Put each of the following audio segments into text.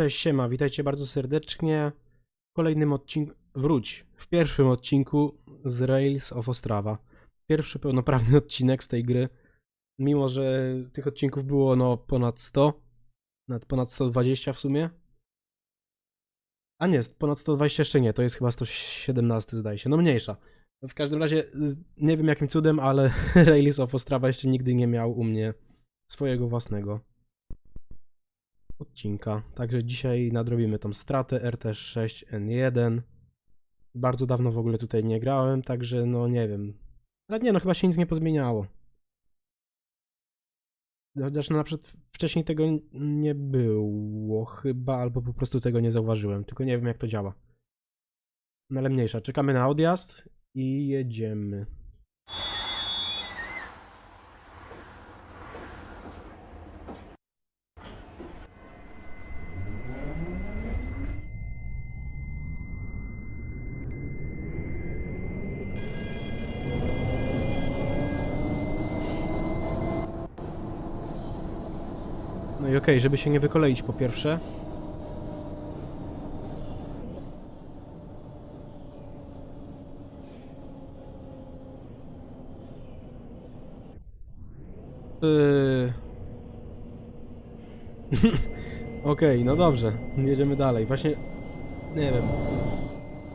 Cześć, siema, witajcie bardzo serdecznie w kolejnym odcinku, wróć, w pierwszym odcinku z Rails of Ostrava. Pierwszy pełnoprawny odcinek z tej gry, mimo że tych odcinków było no ponad 100, nawet ponad 120 w sumie. A nie, ponad 120 jeszcze nie, to jest chyba 117 zdaje się, no mniejsza. W każdym razie, nie wiem jakim cudem, ale Rails of Ostrava jeszcze nigdy nie miał u mnie swojego własnego odcinka. Także dzisiaj nadrobimy tą stratę RT6N1. Bardzo dawno w ogóle tutaj nie grałem, także no nie wiem. Ale nie, no chyba się nic nie pozmieniało. Chociaż no, na przykład wcześniej tego nie było chyba, albo po prostu tego nie zauważyłem, tylko nie wiem jak to działa. No ale mniejsza, czekamy na odjazd i jedziemy. No i okej, żeby się nie wykoleić po pierwsze. Yy... Okej, no dobrze, jedziemy dalej. Właśnie, nie wiem.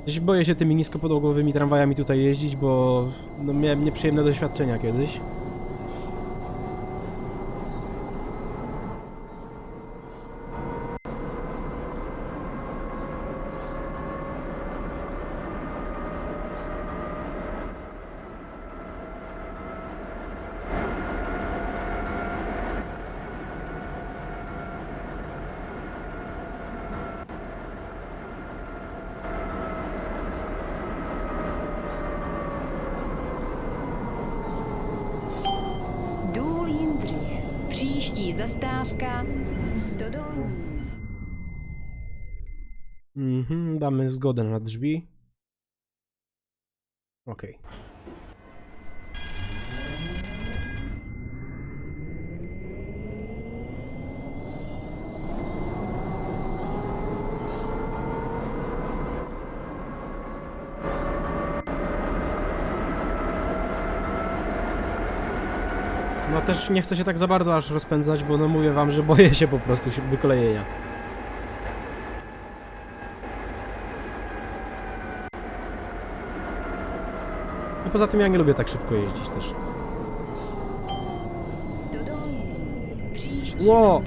Gdzieś boję się tymi niskopodłogowymi tramwajami tutaj jeździć, bo no, miałem nieprzyjemne doświadczenia kiedyś. Důl Jindřich. Příští zastávka Stodolní. Mhm, damy zgodę na drzwi. Okej. No też nie chcę się tak za bardzo aż rozpędzać, bo no mówię wam, że boję się po prostu się wykolejenia. No poza tym ja nie lubię tak szybko jeździć też. Wow.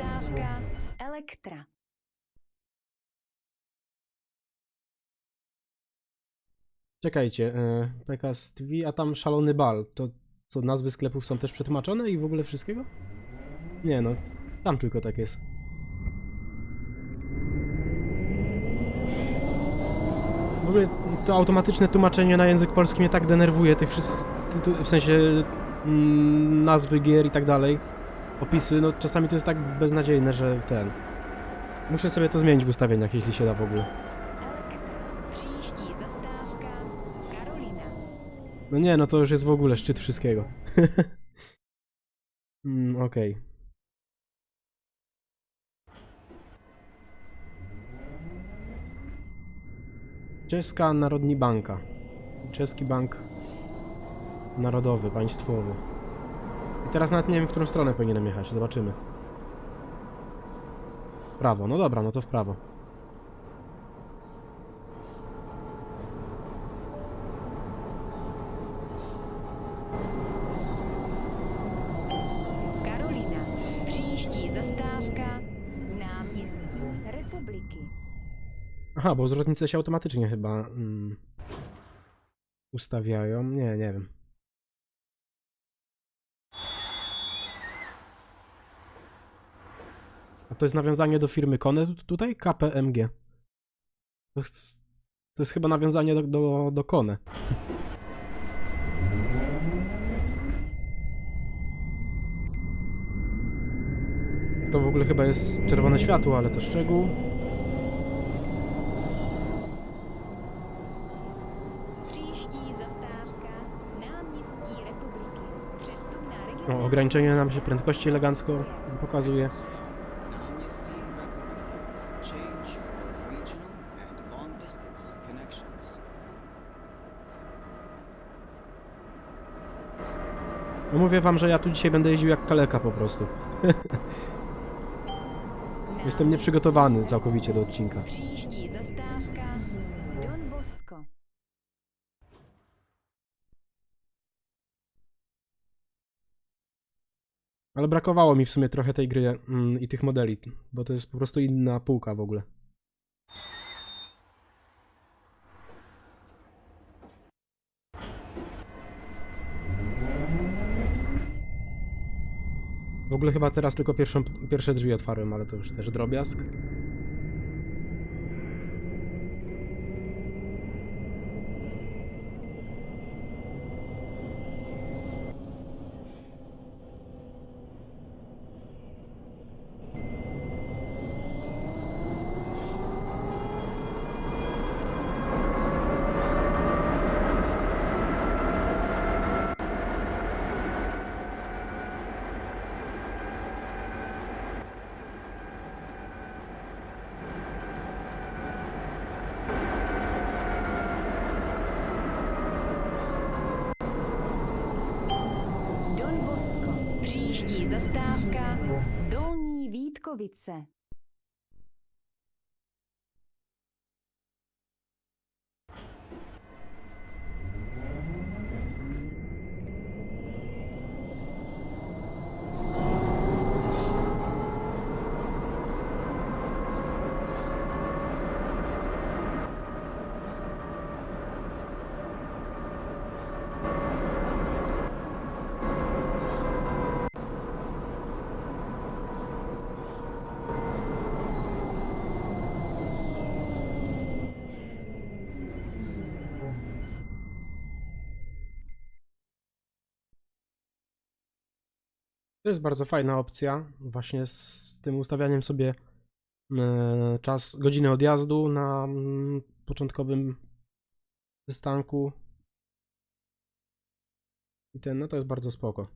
Elektra. Czekajcie, e, PKS TV, a tam szalony bal. To co, nazwy sklepów są też przetłumaczone i w ogóle wszystkiego? Nie no, tam tylko tak jest. W ogóle to automatyczne tłumaczenie na język polski mnie tak denerwuje, tych w sensie mm, nazwy gier i tak dalej, opisy, no czasami to jest tak beznadziejne, że ten... Muszę sobie to zmienić w ustawieniach, jeśli się da w ogóle. Elektra. Příští zastávka Karolina. No nie, no to już jest w ogóle szczyt wszystkiego. mm, Okej. Czeska Narodni Banka. Czeski Bank Narodowy, państwowy. I teraz nawet nie wiem, w którą stronę powinienem jechać. Zobaczymy. Prawo. No dobra, no to w prawo. Karolina. Příští zastávka Náměstí Republiky. Aha, bo zwrotnice się automatycznie chyba mm, ustawiają. Nie, nie wiem. A to jest nawiązanie do firmy Kone tu- tutaj? KPMG. To jest, to jest chyba nawiązanie do, do, do Kone. To w ogóle chyba jest czerwone światło, ale to szczegół. O, ograniczenie nam się prędkości elegancko pokazuje. No mówię wam, że ja tu dzisiaj będę jeździł jak kaleka po prostu. Jestem nieprzygotowany całkowicie do odcinka. Don Bosco. Ale brakowało mi w sumie trochę tej gry mm, i tych modeli, bo to jest po prostu inna półka w ogóle. W ogóle chyba teraz tylko pierwszą, pierwsze drzwi otwarłem, ale to już też drobiazg. Rakovice To jest bardzo fajna opcja, właśnie z tym ustawianiem sobie e, czas, godziny odjazdu na mm, początkowym przystanku. I ten, no to jest bardzo spoko.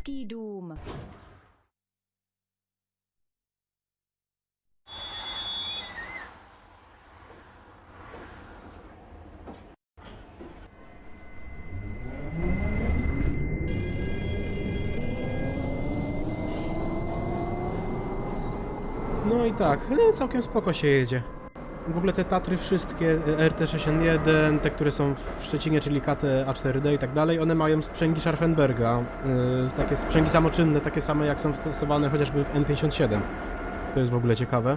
Český dům. No i tak, nie, całkiem spoko się jedzie. W ogóle te Tatry wszystkie, e, RT61, te, które są w Szczecinie, czyli KT A4D i tak dalej, one mają sprzęgi Scharfenberga. Yy, takie sprzęgi samoczynne, takie same jak są stosowane chociażby w N57. To jest w ogóle ciekawe.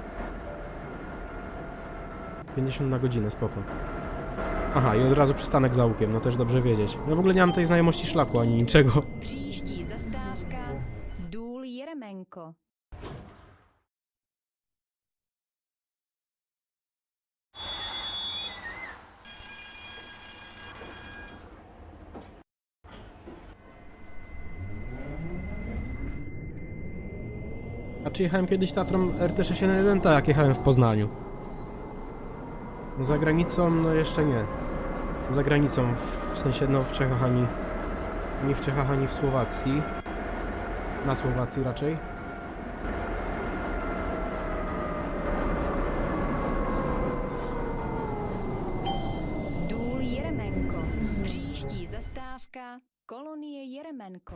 50 na godzinę, spoko. Aha, i od razu przystanek za łukiem, no też dobrze wiedzieć. Ja w ogóle nie mam tej znajomości szlaku ani niczego. Jeremenko. Czy jechałem kiedyś Tatrą RT61? Tak, jechałem w Poznaniu. Za granicą, no jeszcze nie. Za granicą, w sensie, no w Czechach ani... Nie w Czechach, ani w Słowacji. Na Słowacji raczej. Důl Jeremenko. Příští zastávka Kolonie Jeremenko.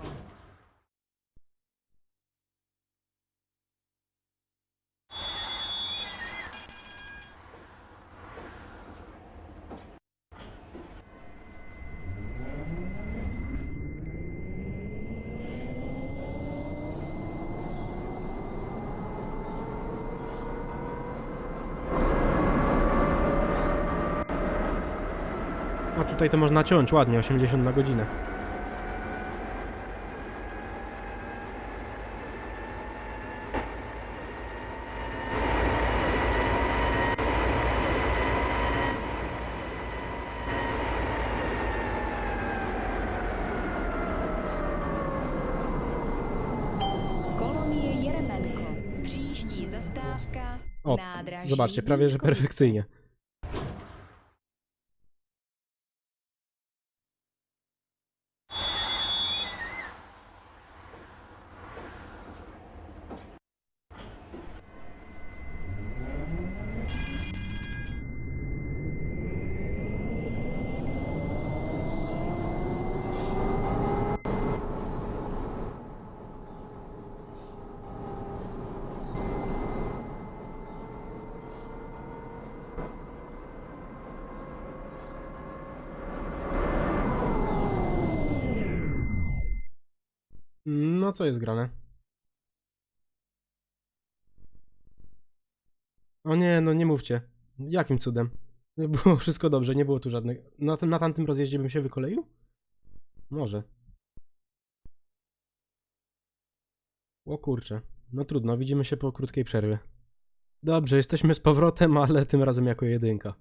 Tutaj to można ciąć ładnie, 80 na godzinę. Zastávka O, Zobaczcie, prawie że perfekcyjnie. No co jest grane? O nie, no nie mówcie. Jakim cudem? Było wszystko dobrze, nie było tu żadnych... Na, tym- na tamtym rozjeździe bym się wykoleił? Może. O kurczę. No trudno, widzimy się po krótkiej przerwie. Dobrze, jesteśmy z powrotem, ale tym razem jako jedynka.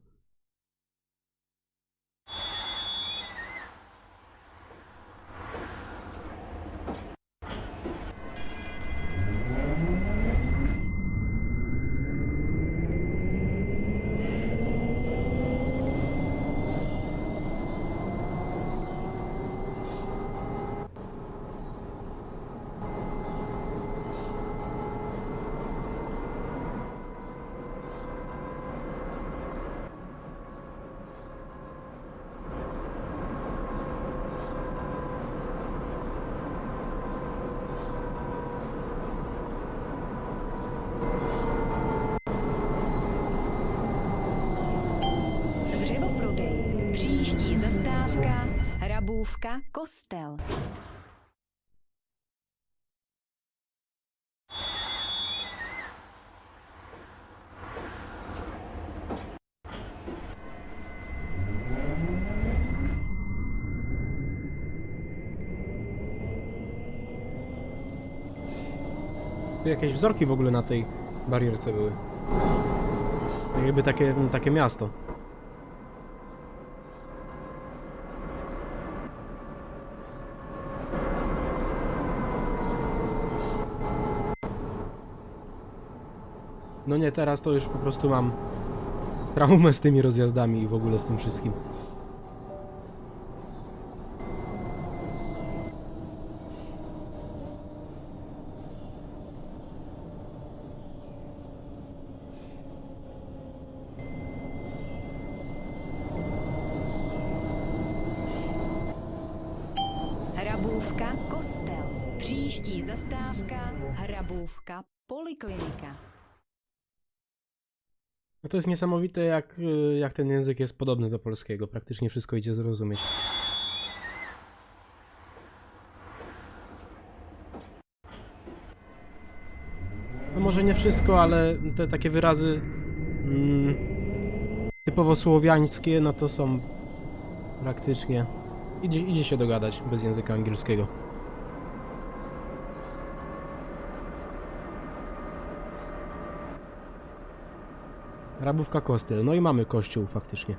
Dřevoprodej. Příští zastávka Hrabůvka Kostel. Jakieś wzorki w ogóle na tej barierce były. Jakby takie, takie miasto. No nie, teraz to już po prostu mam traumę z tymi rozjazdami i w ogóle z tym wszystkim. No to jest niesamowite, jak, y, jak ten język jest podobny do polskiego. Praktycznie wszystko idzie zrozumieć. No może nie wszystko, ale te takie wyrazy mm, typowo słowiańskie, no to są praktycznie... Idzie, idzie się dogadać bez języka angielskiego. Rabówka Kostel. No i mamy kościół faktycznie.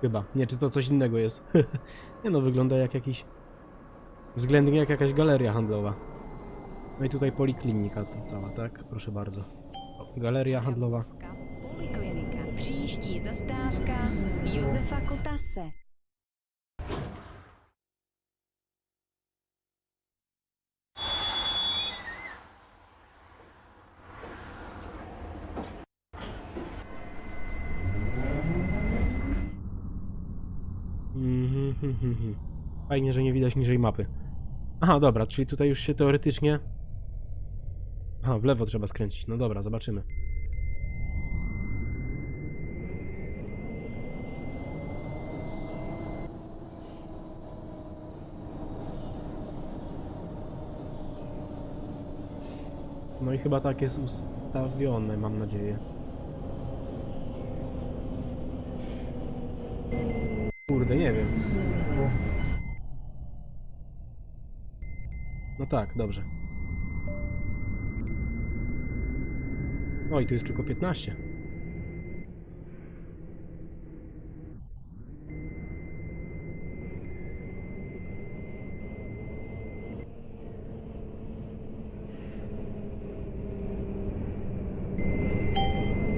Chyba. Nie, czy to coś innego jest. nie no, wygląda jak jakiś... Względnie jak jakaś galeria handlowa. No i tutaj poliklinika ta cała, tak? Proszę bardzo. O, galeria handlowa. Poliklinika. Příští zastávka Josefa Kotase. Mhm, mhm, mhm. Fajnie, że nie widać niżej mapy. Aha, dobra, czyli tutaj już się teoretycznie... Aha, w lewo trzeba skręcić. No dobra, zobaczymy. No i chyba tak jest ustawione, mam nadzieję. Kurde, nie wiem. No tak, dobrze. Oj, tu jest tylko 15.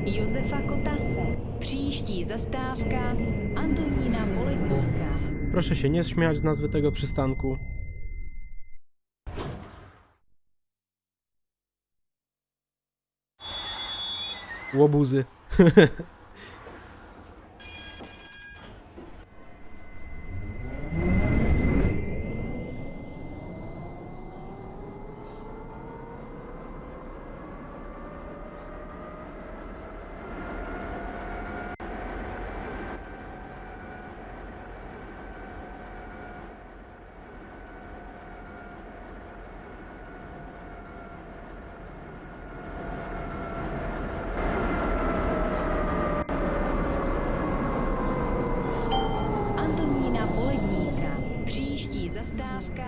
Josefa Kotase. Příští zastávka Antonína Poledníka. Proszę się nie śmiać z nazwy tego przystanku. Łobuzy. Antonína Poledníka. Příští zastávka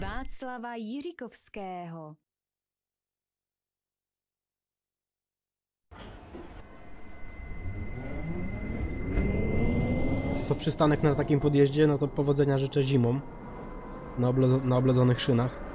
Václava Jiřikovského. To przystanek na takim podjeździe, no to powodzenia życzę zimą. Na, oblo- na oblodzonych szynach.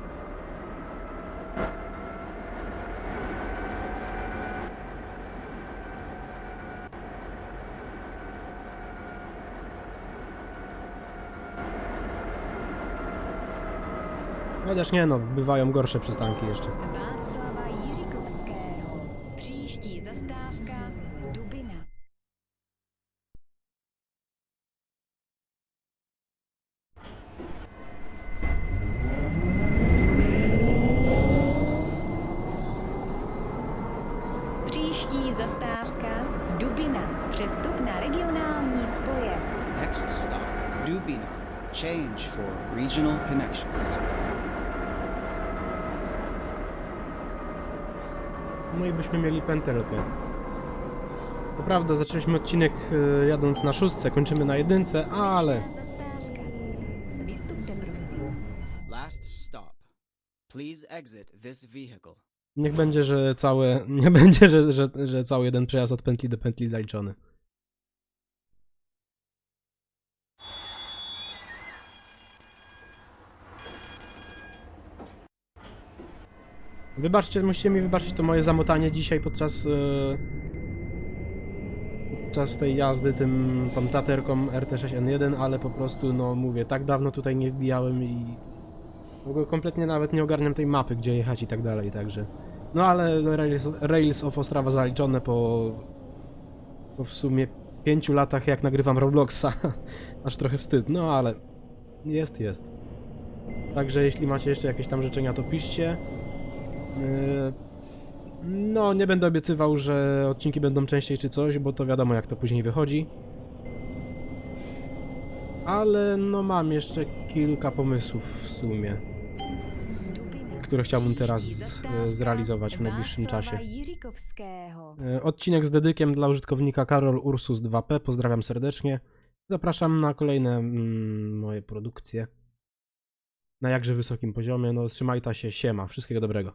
Chociaż nie no, bywają gorsze przystanki jeszcze. Václava Jiřikovského. Příští zastávka Dubina. Příští zastávka Dubina. Přestup na regionální spoje. Next stop, Dubina. Change for regional connections. No i byśmy mieli pętelkę. To prawda, zaczęliśmy odcinek e, jadąc na szóstce, kończymy na jedynce, ale Konečná zastávka. Vystupte prosím. Last stop. Please exit this vehicle. niech będzie, że całe, nie będzie, że, że, że cały jeden przejazd od pętli do pętli zaliczony. Wybaczcie, musicie mi wybaczyć to moje zamotanie dzisiaj podczas e, podczas tej jazdy tym tą taterką RT6N1, ale po prostu no mówię, tak dawno tutaj nie wbijałem i w ogóle kompletnie nawet nie ogarniam tej mapy, gdzie jechać i tak dalej, także no ale Rails, Rails of Ostrava zaliczone po, po w sumie pięciu latach jak nagrywam Robloxa, aż trochę wstyd, no ale jest, jest. Także jeśli macie jeszcze jakieś tam życzenia, to piszcie. No, nie będę obiecywał, że odcinki będą częściej czy coś, bo to wiadomo jak to później wychodzi. Ale no mam jeszcze kilka pomysłów w sumie, które chciałbym teraz zastávka zrealizować w najbliższym czasie. E, Odcinek z dedykiem dla użytkownika Karol Ursus 2P. Pozdrawiam serdecznie. Zapraszam na kolejne mm, moje produkcje. Na jakże wysokim poziomie. No, trzymajta się, siema. Wszystkiego dobrego.